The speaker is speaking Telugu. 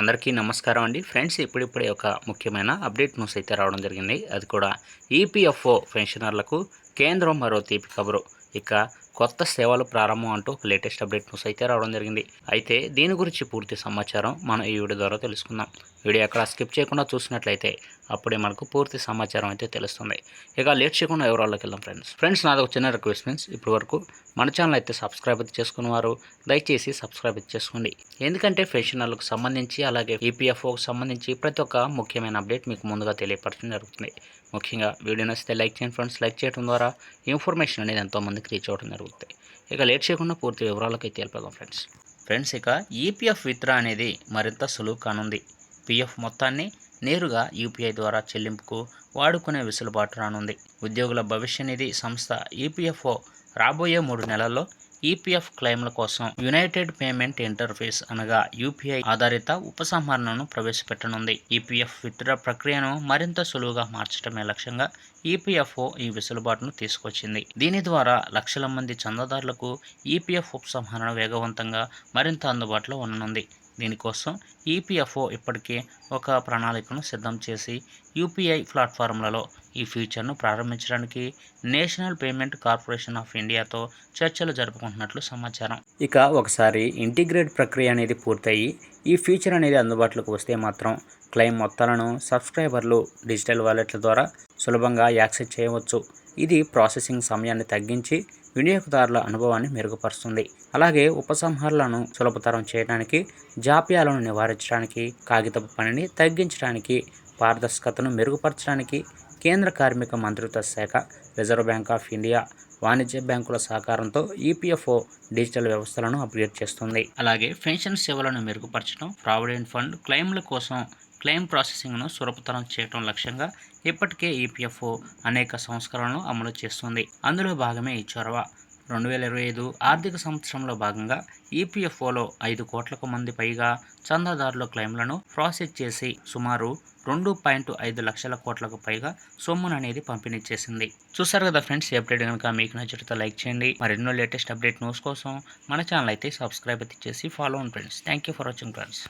అందరికీ నమస్కారం అండి. ఫ్రెండ్స్ ఇప్పుడిప్పుడే ఒక ముఖ్యమైన అప్డేట్ న్యూస్ అయితే రావడం జరిగింది. అది కూడా ఈపీఎఫ్ఓ పెన్షనర్లకు కేంద్రం మరో తీపి కబురు. ఇక కొత్త సేవలు ప్రారంభం అంటూ ఒక లేటెస్ట్ అప్డేట్ న్యూస్ అయితే రావడం జరిగింది. అయితే దీని గురించి పూర్తి సమాచారం మనం ఈ వీడియో ద్వారా తెలుసుకుందాం. వీడియో అక్కడ స్కిప్ చేయకుండా చూసినట్లయితే అప్పుడే మనకు పూర్తి సమాచారం అయితే తెలుస్తుంది. ఇక లేట్ చేయకుండా వివరాల్లోకి వెళ్దాం ఫ్రెండ్స్ ఫ్రెండ్స్ నాది ఒక చిన్న రిక్వెస్ట్ ఫ్రెండ్స్ ఇప్పటి వరకు మన ఛానల్ అయితే సబ్స్క్రైబ్ అయితే చేసుకున్న వారు దయచేసి సబ్స్క్రైబ్ అయితే చేసుకోండి. ఎందుకంటే పెన్షనర్లకు సంబంధించి అలాగే ఈపీఎఫ్ఓకి సంబంధించి ప్రతి ఒక్క ముఖ్యమైన అప్డేట్ మీకు ముందుగా తెలియపరచడం జరుగుతుంది. ముఖ్యంగా వీడియో నచ్చితే లైక్ చేయండి ఫ్రెండ్స్ లైక్ చేయడం ద్వారా ఇన్ఫర్మేషన్ అనేది ఎంతోమందికి రీచ్ అవ్వడం జరుగుతుంది. ఇక లేట్ చేయకుండా పూర్తి వివరాలకు అయితే వెళ్ళిపోదాం ఫ్రెండ్స్ ఫ్రెండ్స్ ఇక ఈపీఎఫ్ విత్డ్రా అనేది మరింత సులువు కానుంది. పీఎఫ్ మొత్తాన్ని నేరుగా యూపీఐ ద్వారా చెల్లింపుకు వాడుకునే వెసులుబాటు రానుంది. ఉద్యోగుల భవిష్య నిధి సంస్థ ఈపీఎఫ్ఓ రాబోయే మూడు నెలల్లో ఈపీఎఫ్ క్లెయిమ్ల కోసం యునైటెడ్ పేమెంట్ ఇంటర్ఫేస్ అనగా యూపీఐ ఆధారిత ఉపసంహరణను ప్రవేశపెట్టనుంది. ఈపీఎఫ్ విత్డ్రా ప్రక్రియను మరింత సులువుగా మార్చడమే లక్ష్యంగా ఈపీఎఫ్ఓ ఈ వెసులుబాటును తీసుకొచ్చింది. దీని ద్వారా లక్షల మంది చందాదారులకు ఈపీఎఫ్ ఉపసంహరణ వేగవంతంగా మరింత అందుబాటులో ఉండనుంది. దీనికోసం ఈపీఎఫ్ఓ ఇప్పటికే ఒక ప్రణాళికను సిద్ధం చేసి యూపీఐ ప్లాట్ఫారంలలో ఈ ఫీచర్ను ప్రారంభించడానికి నేషనల్ పేమెంట్ కార్పొరేషన్ ఆఫ్ ఇండియాతో చర్చలు జరుపుకుంటున్నట్లు సమాచారం. ఇక ఒకసారి ఇంటిగ్రేట్ ప్రక్రియ అనేది పూర్తయి ఈ ఫీచర్ అనేది అందుబాటులోకి వస్తే మాత్రం క్లెయిమ్ మొత్తాలను సబ్స్క్రైబర్లు డిజిటల్ వాలెట్ల ద్వారా సులభంగా యాక్సెస్ చేయవచ్చు. ఇది ప్రాసెసింగ్ సమయాన్ని తగ్గించి వినియోగదారుల అనుభవాన్ని మెరుగుపరుస్తుంది. అలాగే ఉపసంహారాలను సులభతరం చేయడానికి జాప్యాలను నివారించడానికి కాగితపు పనిని తగ్గించడానికి పారదర్శకతను మెరుగుపరచడానికి కేంద్ర కార్మిక మంత్రిత్వ శాఖ రిజర్వ్ బ్యాంక్ ఆఫ్ ఇండియా వాణిజ్య బ్యాంకుల సహకారంతో ఈపీఎఫ్ఓ డిజిటల్ వ్యవస్థలను అప్గ్రేడ్ చేస్తుంది. అలాగే పెన్షన్ సేవలను మెరుగుపరచడం ప్రావిడెంట్ ఫండ్ క్లెయిమ్ల కోసం క్లెయిమ్ ప్రాసెసింగ్ను సులభతరం చేయడం లక్ష్యంగా ఇప్పటికే ఈపీఎఫ్ఓ అనేక సంస్కరణలు అమలు చేస్తుంది. అందులో భాగమే ఈ చొరవ. రెండు వేల ఇరవై ఐదు ఆర్థిక సంవత్సరంలో భాగంగా ఈపీఎఫ్ఓలో ఐదు కోట్లకు మంది పైగా చందాదారుల క్లెయిమ్లను ప్రాసెస్ చేసి సుమారు రెండు పాయింట్ ఐదు లక్షల కోట్లకు పైగా సొమ్మును అనేది పంపిణీ చేసింది. చూసారు కదా ఫ్రెండ్స్ ఈ అప్డేట్ కనుక మీకు నచ్చితే లైక్ చేయండి. మరెన్నో లేటెస్ట్ అప్డేట్ న్యూస్ కోసం మన ఛానల్ అయితే సబ్స్క్రైబ్ అయితే చేసి ఫాలో అవ్వండి friends. Thank you for watching friends